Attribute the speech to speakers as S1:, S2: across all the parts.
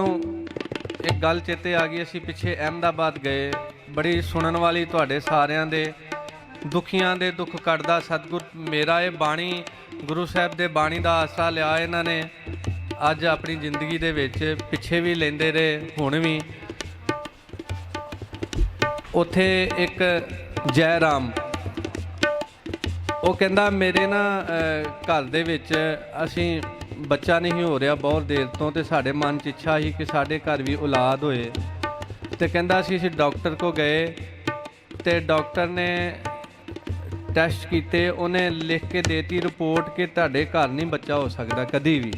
S1: ਮੈਨੂੰ ਇੱਕ ਗੱਲ ਚੇਤੇ ਆ ਗਈ, ਅਸੀਂ ਪਿੱਛੇ ਅਹਿਮਦਾਬਾਦ ਗਏ। ਬੜੀ ਸੁਣਨ ਵਾਲੀ ਤੁਹਾਡੇ ਸਾਰਿਆਂ ਦੇ, ਦੁਖੀਆਂ ਦੇ ਦੁੱਖ ਕੱਢਦਾ ਸਤਿਗੁਰ। ਮੇਰਾ ਇਹ ਬਾਣੀ, ਗੁਰੂ ਸਾਹਿਬ ਦੇ ਬਾਣੀ ਦਾ ਆਸਰਾ ਲਿਆ ਇਹਨਾਂ ਨੇ। ਅੱਜ ਆਪਣੀ ਜ਼ਿੰਦਗੀ ਦੇ ਵਿੱਚ ਪਿੱਛੇ ਵੀ ਲੈਂਦੇ ਰਹੇ, ਹੁਣ ਵੀ। ਉਥੇ ਇੱਕ ਜੈ ਰਾਮ ਉਹ ਕਹਿੰਦਾ ਮੇਰੇ ਨਾ ਘਰ ਦੇ ਵਿੱਚ ਅਸੀਂ ਬੱਚਾ ਨਹੀਂ ਹੋ ਰਿਹਾ ਬਹੁਤ ਦੇਰ ਤੋਂ ਤੇ ਸਾਡੇ ਮਨ 'ਚ ਇੱਛਾ ਸੀ ਕਿ ਸਾਡੇ ਘਰ ਵੀ ਔਲਾਦ ਹੋਏ। ਤੇ ਕਹਿੰਦਾ ਅਸੀਂ ਅਸੀਂ ਡਾਕਟਰ ਕੋ ਗਏ ਤੇ ਡਾਕਟਰ ਨੇ ਟੈਸਟ ਕੀਤੇ, ਉਹਨੇ ਲਿਖ ਕੇ ਦੇਤੀ, ਰਿਪੋਰਟ ਕਿ ਤੁਹਾਡੇ ਘਰ ਨਹੀਂ ਬੱਚਾ ਹੋ ਸਕਦਾ ਕਦੀ ਵੀ।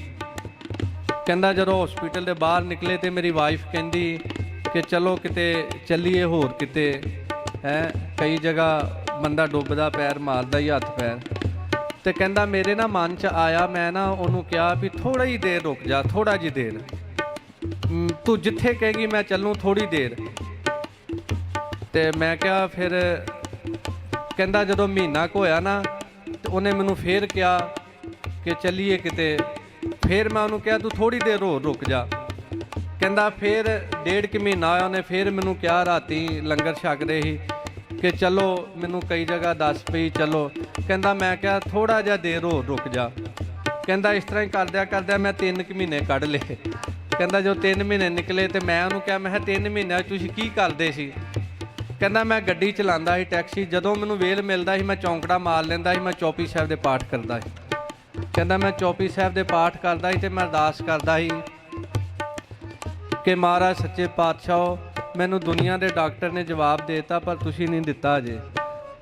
S1: ਕਹਿੰਦਾ ਜਦੋਂ ਹਸਪੀਟਲ ਦੇ ਬਾਹਰ ਨਿਕਲੇ ਤੇ ਮੇਰੀ ਵਾਈਫ ਕਹਿੰਦੀ ਕਿ ਚਲੋ ਕਿਤੇ ਚੱਲੀਏ ਹੋਰ ਕਿਤੇ, ਹੈ, ਕਈ ਜਗ੍ਹਾ ਬੰਦਾ ਡੁੱਬਦਾ ਪੈਰ, ਮਾਰਦਾ ਹੀ ਹੱਥ, ਪੈਰ। ਤੇ ਕਹਿੰਦਾ, ਮੇਰੇ ਨਾ ਮਨ 'ਚ ਆਇਆ, ਮੈਂ ਨਾ ਉਹਨੂੰ ਕਿਹਾ ਵੀ ਥੋੜਾ ਹੀ ਦੇਰ ਰੁਕ ਜਾ ਥੋੜਾ ਜਿਹੀ ਦੇਰ। ਤੂੰ ਜਿੱਥੇ ਕਹੇਗੀ ਮੈਂ ਚੱਲੂ ਥੋੜੀ ਦੇਰ। ਤੇ ਮੈਂ ਕਿਹਾ, ਫਿਰ ਕਹਿੰਦਾ, ਜਦੋਂ ਮਹੀਨਾ ਕੁ ਹੋਇਆ ਨਾ, ਤੇ ਉਹਨੇ ਮੈਨੂੰ ਫੇਰ ਕਿਹਾ ਕਿ ਚੱਲੀਏ ਕਿਤੇ। ਫੇਰ ਮੈਂ ਉਹਨੂੰ ਕਿਹਾ, ਤੂੰ ਥੋੜੀ ਦੇਰ ਹੋਰ ਰੁਕ ਜਾ। ਕਹਿੰਦਾ, ਫੇਰ ਡੇਢ ਕਿ ਮਹੀਨਾ ਆਇਆ ਉਹਨੇ ਫੇਰ ਮੈਨੂੰ ਕਿਹਾ, ਰਾਤੀ ਲੰਗਰ ਛਕ ਰਹੇ ਸੀ। ਕਿ ਚਲੋ ਮੈਨੂੰ ਕਈ ਜਗ੍ਹਾ ਦੱਸ ਪਈ, ਚਲੋ। ਕਹਿੰਦਾ, ਮੈਂ ਕਿਹਾ ਥੋੜਾ ਜਿਹਾ ਦੇਰ ਹੋਰ ਰੁਕ ਜਾ। ਕਹਿੰਦਾ, ਇਸ ਤਰ੍ਹਾਂ ਹੀ ਕਰਦਿਆਂ ਕਰਦਿਆਂ ਮੈਂ 3 ਕੁ ਮਹੀਨੇ ਕੱਢ ਲਏ। ਕਹਿੰਦਾ ਜੋ 3 ਮਹੀਨੇ ਨਿਕਲੇ ਤੇ ਮੈਂ ਉਹਨੂੰ ਕਿਹਾ, ਮੈਂ ਕਿਹਾ 3 ਮਹੀਨਿਆਂ ਤੁਸੀਂ ਕੀ ਕਰਦੇ ਸੀ? ਕਹਿੰਦਾ, ਮੈਂ ਗੱਡੀ ਚਲਾਉਂਦਾ ਸੀ, ਟੈਕਸੀ। ਜਦੋਂ ਮੈਨੂੰ ਵੇਲ ਮਿਲਦਾ ਸੀ, ਮੈਂ ਚੌਂਕੜਾ ਮਾਰ ਲੈਂਦਾ ਸੀ, ਮੈਂ ਚੌਪੀ ਸਾਹਿਬ ਦੇ ਪਾਠ ਕਰਦਾ ਸੀ। ਕਹਿੰਦਾ, ਮੈਂ ਚੌਪੀ ਸਾਹਿਬ ਦੇ ਪਾਠ ਕਰਦਾ ਸੀ ਤੇ ਮੈਂ ਅਰਦਾਸ ਕਰਦਾ ਸੀ ਕਿ ਮਹਾਰਾਜ, ਸੱਚੇ ਪਾਤਸ਼ਾਹ ਮੈਨੂੰ ਦੁਨੀਆ ਦੇ ਡਾਕਟਰ ਨੇ ਜਵਾਬ ਦੇਤਾ, ਪਰ ਤੁਸੀਂ ਨਹੀਂ ਦਿੱਤਾ ਅਜੇ।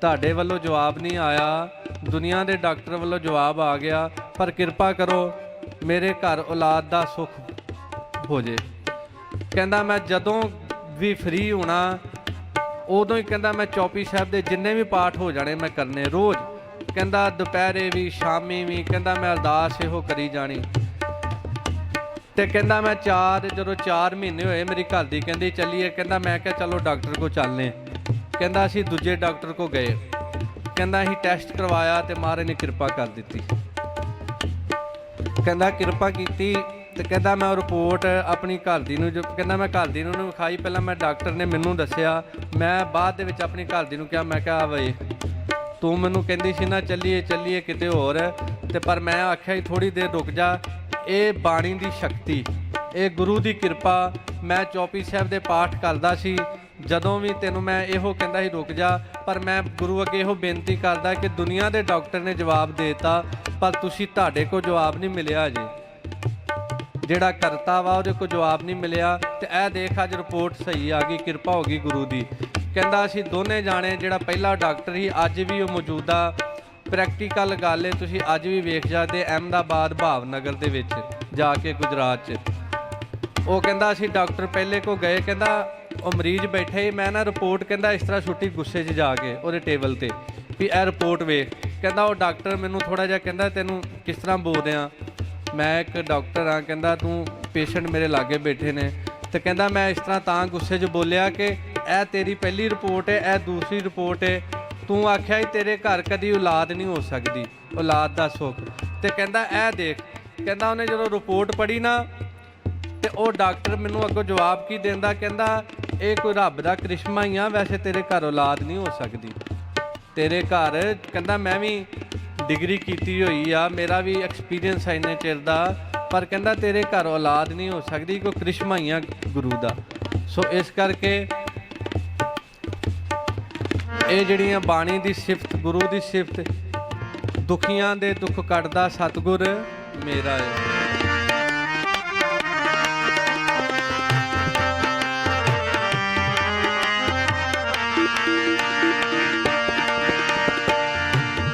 S1: ਤੁਹਾਡੇ ਵੱਲੋਂ ਜਵਾਬ ਨਹੀਂ ਆਇਆ, ਦੁਨੀਆ ਦੇ ਡਾਕਟਰ ਵੱਲੋਂ ਜਵਾਬ ਆ ਗਿਆ, ਪਰ ਕਿਰਪਾ ਕਰੋ, ਮੇਰੇ ਘਰ ਔਲਾਦ ਦਾ ਸੁੱਖ ਹੋ ਜੇ। ਕਹਿੰਦਾ, ਮੈਂ ਜਦੋਂ ਵੀ ਫ੍ਰੀ ਹੋਣਾ, ਉਦੋਂ ਹੀ ਕਹਿੰਦਾ, ਮੈਂ ਚੌਪੀ ਸਾਹਿਬ ਦੇ ਜਿੰਨੇ ਵੀ ਪਾਠ ਹੋ ਜਾਣੇ, ਮੈਂ ਕਰਨੇ ਰੋਜ਼। ਕਹਿੰਦਾ, ਦੁਪਹਿਰੇ ਵੀ, ਸ਼ਾਮੀ ਵੀ। ਕਹਿੰਦਾ, ਮੈਂ ਅਰਦਾਸ ਇਹੋ ਕਰੀ ਜਾਣੀ। ਤੇ ਕਹਿੰਦਾ ਮੈਂ ਚਾਰ, ਜਦੋਂ 4 ਮਹੀਨੇ ਹੋਏ ਮੇਰੀ ਘਰ ਦੀ ਕਹਿੰਦੀ ਚੱਲੀਏ, ਕਹਿੰਦਾ ਮੈਂ ਕਿਹਾ ਚਲੋ ਡਾਕਟਰ ਕੋ ਚੱਲਨੇ ਕਹਿੰਦਾ ਅਸੀਂ ਦੂਜੇ ਡਾਕਟਰ ਕੋ ਗਏ। ਕਹਿੰਦਾ ਅਸੀਂ ਟੈਸਟ ਕਰਵਾਇਆ ਤੇ ਮਹਾਰਾਜ ਨੇ ਕਿਰਪਾ ਕਰ ਦਿੱਤੀ। ਕਹਿੰਦਾ ਕਿਰਪਾ ਕੀਤੀ ਤੇ ਕਹਿੰਦਾ ਮੈਂ ਉਹ ਰਿਪੋਰਟ ਆਪਣੀ ਘਰ ਦੀ ਨੂੰ ਜੋ- ਕਹਿੰਦਾ ਮੈਂ ਘਰ ਦੀ ਨੂੰ ਵਿਖਾਈ, ਪਹਿਲਾਂ ਮੈਂ ਡਾਕਟਰ ਨੇ ਮੈਨੂੰ ਦੱਸਿਆ। ਮੈਂ ਬਾਅਦ ਦੇ ਵਿੱਚ ਆਪਣੀ ਘਰ ਦੀ ਨੂੰ ਕਿਹਾ, ਮੈਂ ਕਿਹਾ, ਆ ਤੂੰ ਮੈਨੂੰ ਕਹਿੰਦੀ ਸੀ ਨਾ, ਚੱਲੀਏ ਚੱਲੀਏ ਕਿਤੇ ਹੋਰ। ਤੇ ਪਰ ਮੈਂ ਆਖਿਆ ਹੀ ਥੋੜੀ ਦੇਰ ਰੁਕ ਜਾ। ਇਹ ਬਾਣੀ ਦੀ ਸ਼ਕਤੀ, ਇਹ ਗੁਰੂ ਦੀ ਕਿਰਪਾ ਮੈਂ ਚੌਪੀ ਸਾਹਿਬ ਦੇ ਪਾਠ ਕਰਦਾ ਸੀ। ਜਦੋਂ ਵੀ ਤੈਨੂੰ ਮੈਂ ਇਹੋ ਕਹਿੰਦਾ ਸੀ, ਰੁਕ ਜਾ। ਪਰ ਮੈਂ ਗੁਰੂ ਅੱਗੇ ਇਹੋ ਬੇਨਤੀ ਕਰਦਾ ਕਿ ਦੁਨੀਆ ਦੇ ਡਾਕਟਰ ਨੇ ਜਵਾਬ ਦੇਤਾ, ਪਰ ਤੁਸੀਂ ਤੁਹਾਡੇ ਕੋਲ ਜਵਾਬ ਨਹੀਂ ਮਿਲਿਆ ਅਜੇ। ਜਿਹੜਾ ਕਰਤਾ ਵਾ, ਉਹਦੇ ਕੋਲ ਜਵਾਬ ਨਹੀਂ ਮਿਲਿਆ। ਤੇ ਇਹ ਦੇਖ, ਅੱਜ ਰਿਪੋਰਟ ਸਹੀ ਆ ਗਈ, ਕਿਰਪਾ ਹੋ ਗਈ ਗੁਰੂ ਦੀ। ਕਹਿੰਦਾ ਅਸੀਂ ਦੋਨੇ ਜਾਣੇ, ਜਿਹੜਾ ਪਹਿਲਾ ਡਾਕਟਰ ਸੀ, ਅੱਜ ਵੀ ਉਹ ਮੌਜੂਦਾ ਪ੍ਰੈਕਟੀਕਲ ਗੱਲ ਹੈ ਤੁਸੀਂ ਅੱਜ ਵੀ ਵੇਖ ਸਕਦੇ ਅਹਿਮਦਾਬਾਦ ਭਾਵਨਗਰ ਦੇ ਵਿੱਚ ਜਾ ਕੇ ਗੁਜਰਾਤ 'ਚ। ਉਹ ਕਹਿੰਦਾ ਅਸੀਂ ਡਾਕਟਰ ਪਹਿਲੇ ਕੋ ਗਏ, ਕਹਿੰਦਾ ਉਹ ਮਰੀਜ਼ ਬੈਠੇ ਹੀ ਮੈਂ ਨਾ ਰਿਪੋਰਟ ਕਹਿੰਦਾ ਇਸ ਤਰ੍ਹਾਂ ਛੁੱਟੀ ਗੁੱਸੇ 'ਚ ਜਾ ਕੇ ਉਹਦੇ ਟੇਬਲ ਤੇ, ਵੀ ਇਹ ਰਿਪੋਰਟ ਵੇਖ। ਕਹਿੰਦਾ ਉਹ ਡਾਕਟਰ ਮੈਨੂੰ ਥੋੜਾ ਜਿਹਾ ਕਹਿੰਦਾ, ਤੈਨੂੰ ਕਿਸ ਤਰ੍ਹਾਂ ਬੋਲਦੇ ਆ? ਮੈਂ ਇੱਕ ਡਾਕਟਰ ਆ, ਕਹਿੰਦਾ, ਤੂੰ ਪੇਸ਼ੈਂਟ ਮੇਰੇ ਲਾਗੇ ਬੈਠੇ ਨੇ। ਤੇ ਕਹਿੰਦਾ, ਮੈਂ ਇਸ ਤਰ੍ਹਾਂ ਤਾਂ ਗੁੱਸੇ 'ਚ ਬੋਲਿਆ ਕਿ ਇਹ ਤੇਰੀ ਪਹਿਲੀ ਰਿਪੋਰਟ ਹੈ ਇਹ ਦੂਸਰੀ ਰਿਪੋਰਟ ਹੈ ਤੂੰ ਆਖਿਆ ਹੀ ਤੇਰੇ ਘਰ ਕਦੀ ਔਲਾਦ ਨਹੀਂ ਹੋ ਸਕਦੀ, ਔਲਾਦ ਦਾ ਸੁੱਖ। ਤੇ ਕਹਿੰਦਾ ਇਹ ਦੇਖ। ਕਹਿੰਦਾ, ਉਹਨੇ ਜਦੋਂ ਰਿਪੋਰਟ ਪੜ੍ਹੀ ਨਾ, ਤੇ ਉਹ ਡਾਕਟਰ ਮੈਨੂੰ ਅੱਗੋਂ ਜਵਾਬ ਕੀ ਦਿੰਦਾ? ਕਹਿੰਦਾ, ਇਹ ਕੋਈ ਰੱਬ ਦਾ ਕ੍ਰਿਸ਼ਮਾ ਹੀ ਆ, ਵੈਸੇ ਤੇਰੇ ਘਰ ਔਲਾਦ ਨਹੀਂ ਹੋ ਸਕਦੀ। ਤੇਰੇ ਘਰ, ਕਹਿੰਦਾ, ਮੈਂ ਵੀ ਡਿਗਰੀ ਕੀਤੀ ਹੋਈ ਆ, ਮੇਰਾ ਵੀ ਐਕਸਪੀਰੀਅੰਸ ਹੈ ਇੰਨੇ ਚਿਰ ਦਾ, ਪਰ ਕਹਿੰਦਾ, ਤੇਰੇ ਘਰ ਔਲਾਦ ਨਹੀਂ ਹੋ ਸਕਦੀ, ਕੋਈ ਕ੍ਰਿਸ਼ਮਾ ਹੀ ਆ ਗੁਰੂ ਦਾ। ਸੋ ਇਸ ਕਰਕੇ ਇਹ ਜਿਹੜੀਆਂ ਬਾਣੀ ਦੀ ਸਿਫਤ, ਗੁਰੂ ਦੀ ਸਿਫਤ, ਦੁਖੀਆਂ ਦੇ ਦੁੱਖ ਕੱਟਦਾ ਸਤਿਗੁਰ ਮੇਰਾ ਹੈ।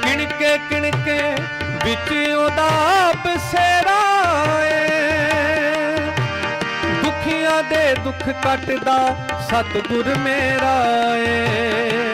S1: ਕਿਣਕੇ ਕਿਣਕੇ ਵਿੱਚ ਉਹਦਾ ਬਸੇਰਾ ਏ। ਦੁਖੀਆਂ ਦੇ ਦੁੱਖ ਕੱਟਦਾ ਸਤਿਗੁਰ ਮੇਰਾ ਏ।